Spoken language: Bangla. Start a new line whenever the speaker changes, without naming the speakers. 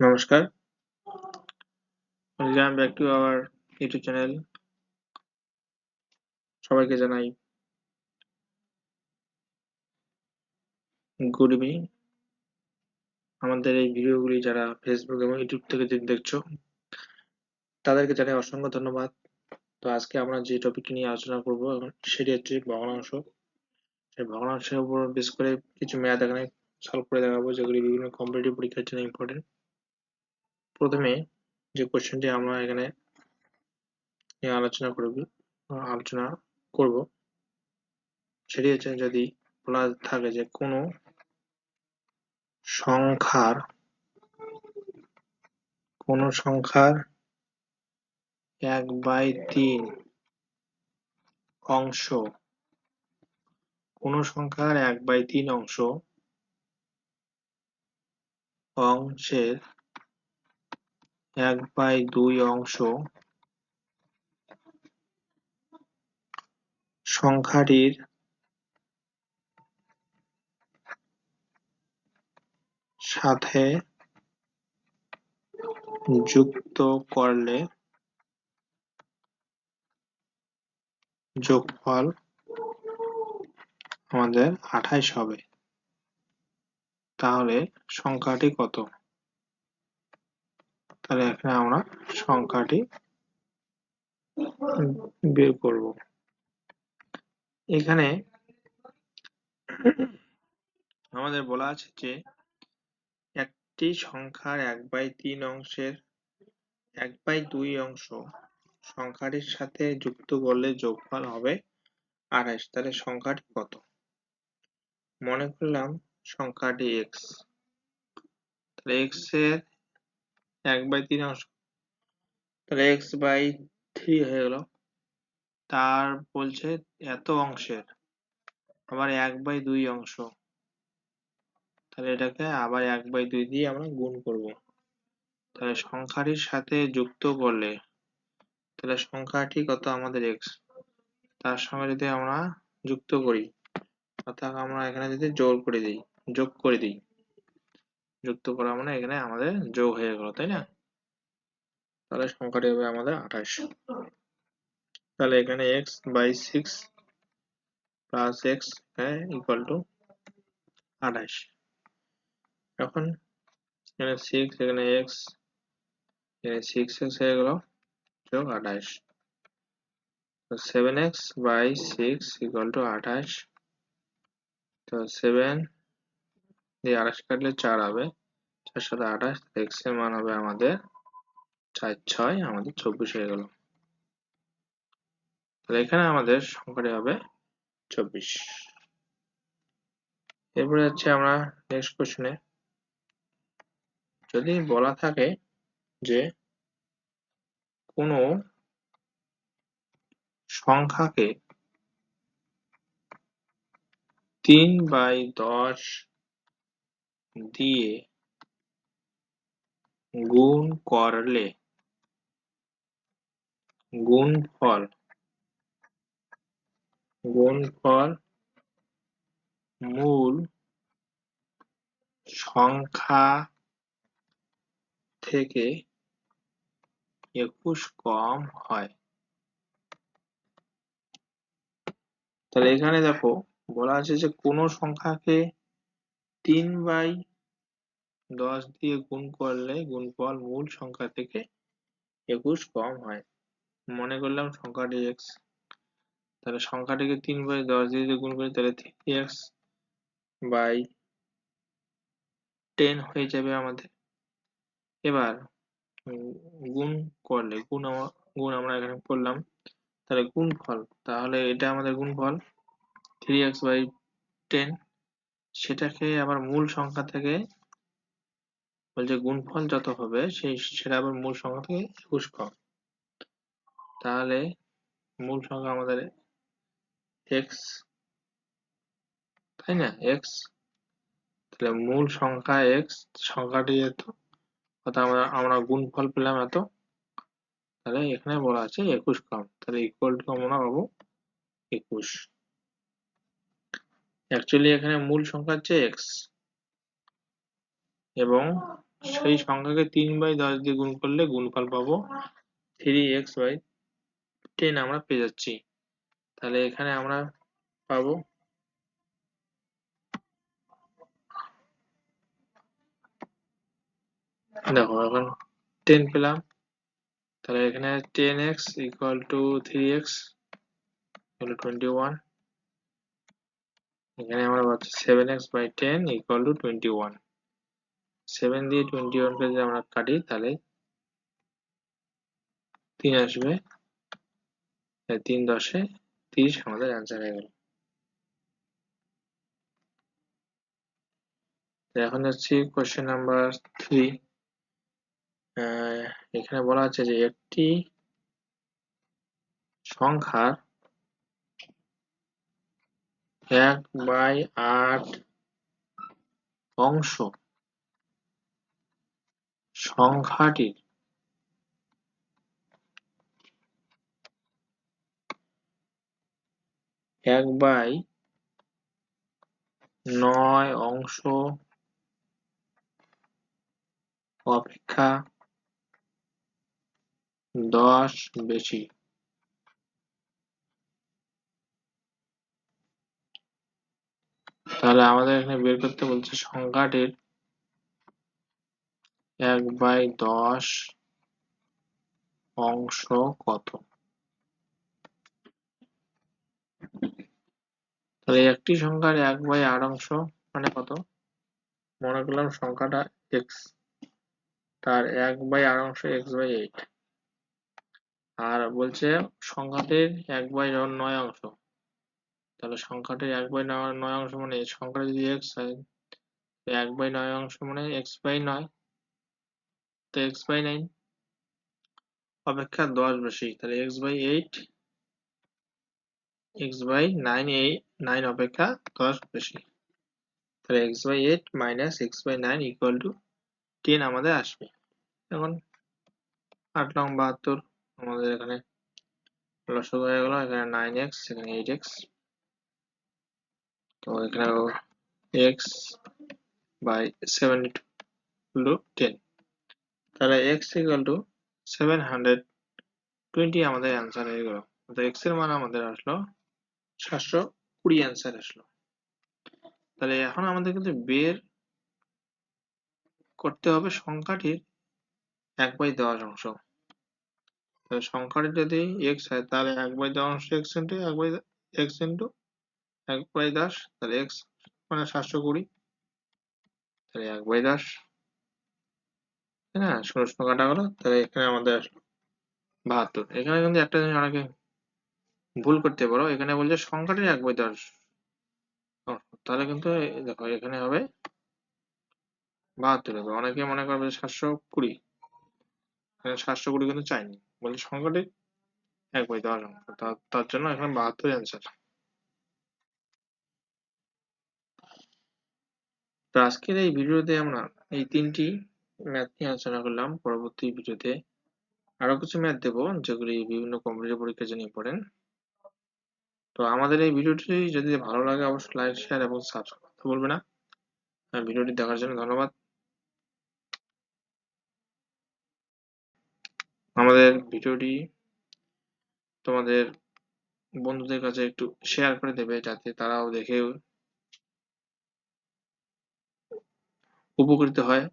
নমস্কার। Welcome back to our YouTube channel. সবাইকে জানাই গুড ইভিনিং। আমাদের এই ভিডিওগুলি যারা ফেসবুক এবং ইউটিউব থেকে দেখছ, তাদেরকে জানাই অসংখ্য ধন্যবাদ। তো আজকে আমরা যে টপিকটি নিয়ে আলোচনা করব, সেটি হচ্ছে ভগ্নাংশ সেই ভগ্নাংশের উপর বেশ করে কিছু ম্যাথ এখানে সলভ করে দেখাবো, যেগুলি বিভিন্ন কম্পিটিটিভ পরীক্ষার জন্য ইম্পর্টেন্ট প্রথমে যে কোশ্চেনটি আমরা এখানে নিয়ে আলোচনা করব আলোচনা করব, সেটি হচ্ছে যদি বলা থাকে যে কোনো সংখ্যার, কোন সংখ্যার এক বাই তিন অংশ। কোন সংখ্যার এক বাই তিন অংশ অংশের এক বাই দুই অংশ সংখ্যাটির সাথে যুক্ত করলে যোগফল আমাদের আঠাইশ হবে। তাহলে সংখ্যাটি কত? তাহলে এখানে আমরা সংখ্যাটি বের করব। এখানে আমাদের বলা আছে যে একটি সংখ্যার এক বাই তিন অংশের এক বাই দুই অংশ সংখ্যাটির সাথে যুক্ত করলে যোগফল হবে আঠাশ, তাহলে সংখ্যাটি কত? মনে করলাম সংখ্যাটি এক্স তাহলে এর এক বাই তিন অংশ। তাহলে এক্স বাই থ্রি হয়ে গেল। তার বলছে এত অংশের, আবার এক বাই দুই অংশ। তাহলে এটাকে আবার এক বাই দুই দিয়ে আমরা গুণ করব। তাহলে সংখ্যাটির সাথে যুক্ত করলে তাহলে সংখ্যা সংখ্যাটি কত আমাদের এক্স তার সঙ্গে যদি আমরা যুক্ত করি, অর্থাৎ আমরা এখানে যদি যোগ করে দিই, যোগ করে দিই, যুক্ত করা মানে এখানে আমাদের যোগ হয়ে গেল, তাই না? তাহলে সংখ্যাটি হবে আমাদের আঠাশ। তাহলে এখানে x by six plus x equal to আঠাশ। এখন এখানে সিক্স এখানে এক্স এখানে সিক্স এক্স হয়ে গেল। যোগ আঠাশ। তো seven x by six equal to আঠাশ। তো সেভেন দিয়ে আঠাশ কাটলে চার হবে। চার সাথে আঠাশ এক্সের মান হবে আমাদের চার ছয়, আমাদের চব্বিশ হয়ে গেল। তাহলে এখানে আমাদের সংখ্যাটি হবে চব্বিশ। এরপরে হচ্ছে আমরা নেক্সট কোশ্চেনে যদি বলা থাকে যে কোনো সংখ্যাকে তিন বাই দশ দিয়ে গুণ করলে গুণফল গুণফল মূল সংখ্যা থেকে একুশ কম হয়। তাহলে এখানে দেখো, বলা আছে যে কোনো সংখ্যাকে তিন বাই দশ দিয়ে গুণ করলে গুণফল মূল সংখ্যা থেকে একুশ কম হয়। মনে করলাম সংখ্যাটি এক্স তাহলে সংখ্যাটিকে তিন বাই দশ দিয়ে গুণ করি, তাহলে থ্রি এক্স বাই টেন হয়ে যাবে আমাদের। এবার গুণ করলে, গুণ গুণ আমরা এখানে করলাম, তাহলে গুণফল তাহলে এটা আমাদের গুণফল থ্রি এক্স বাই টেন সেটাকে আবার মূল সংখ্যা থেকে বলছে গুণফল যত হবে, সেই, সেটা আবার মূল সংখ্যা থেকে একুশ কম। তাহলে মূল সংখ্যা আমাদের এক্স তাই না? এক্স তাহলে মূল সংখ্যা এক্স সংখ্যাটি এত অর্থাৎ আমরা আমরা গুণফল পেলাম এত, তাহলে এখানে বলা আছে একুশ কম, তাহলে ইকুয়াল টু আমরা পাবো একুশ। অ্যাকচুয়ালি এখানে মূল সংখ্যা হচ্ছে এক্স এবং সেই সংখ্যাকে তিন বাই দশ দিয়ে গুণ করলে গুণফল পাবো থ্রি এক্স বাই টেন আমরা পেয়ে যাচ্ছি। তাহলে এখানে আমরা পাবো দেখো, এখন টেন পেলাম। তাহলে এখানে ten x equal to three x twenty one এখানে আমরা পাচ্ছি seven x by ten equal to twenty one seven দিয়ে টোয়েন্টি ওয়ানকে যদি আমরা কাটি, তাহলে তিন আসবে। তিন দশে তিরিশ আমাদের অ্যান্সার হয়ে গেল। এখন যাচ্ছি কোয়েশ্চেন নাম্বার থ্রি এখানে বলা আছে যে একটি সংখ্যার এক বাই আট অংশ সংখ্যাটির এক বাই নয় অংশ অপেক্ষা দশ বেশি। তাহলে আমাদের এখানে বের করতে বলছে সংখ্যাটির এক বাই দশ অংশ কত? তাহলে একটি সংখ্যার এক বাই আট অংশ মানে কত? মনে করলাম সংখ্যাটা এক্স তার এক বাই আট অংশ এক্স বাই এইট আর বলছে সংখ্যাটির এক বাই নয় অংশ। তাহলে সংখ্যাটির এক বাই নয় অংশ মানে সংখ্যাটা যদি এক্স হয় এক বাই নয় অংশ মানে এক্স বাই নয়। তো এক্স বাই নাইন অপেক্ষা দশ বেশি, তাহলে x by eight x by nine এই নাইন অপেক্ষা দশ বেশি। তাহলে x by eight minus x by nine equal to ten আমাদের আসবে। এখন আট লং বাহাত্তর। আমাদের এখানে লসক হয়ে গেল, এখানে নাইন এক্স এখানে এইট এক্স তো এখানে x by seventy two ten তাহলে x equal to seven hundred twenty আমাদের অ্যান্সার হয়ে গেল। তো এক্সের মান আমাদের আসলো সাতশো কুড়ি অ্যান্সার আসলো। তাহলে এখন আমাদের কিন্তু বের করতে হবে সংখ্যাটির এক বাই দশ অংশ। তাহলে সংখ্যাটি যদি এক্স হয়, তাহলে এক বাই দশ এক্স ইন্টু এক বাই এক্স ইন্টু এক বাই দশ, তাহলে এক্স মানে সাতশো কুড়ি। তাহলে এক বাই দশ, তাই না? শূন্য শূন্য কাটা গেলো তাহলে এখানে আমাদের আসলো বাহাত্তর। এখানে কিন্তু একটা জিনিস অনেকে ভুল করতে পারো। এখানে বলছে সংখ্যাটি এক বাই দশ তাহলে কিন্তু দেখো, এখানে হবে বাহাত্তর। হবে অনেকে মনে করবে সাতশো কুড়ি। এখানে সাতশো কুড়ি কিন্তু চাইনি। সংখ্যাটি এক বাই অঙ্ক। তার জন্য এখানে বাহাত্তর অ্যান্সার তো আজকের এই ভিডিওতে আমরা এই তিনটি ম্যাথ নিয়ে আলোচনা করলাম। পরবর্তী ভিডিওতে আরও কিছু ম্যাথ দেবো, যেগুলি বিভিন্ন কম্পিউটার পরীক্ষার জন্য ইম্পর্টেন্ট তো আমাদের এই ভিডিওটি যদি ভালো লাগে, অবশ্যই লাইক শেয়ার এবং সাবস্ক্রাইব করতে বলবে না। ভিডিওটি দেখার জন্য ধন্যবাদ। আমাদের ভিডিওটি তোমাদের বন্ধুদের কাছে একটু শেয়ার করে দেবে যাতে তারাও দেখে উপকৃত হয়।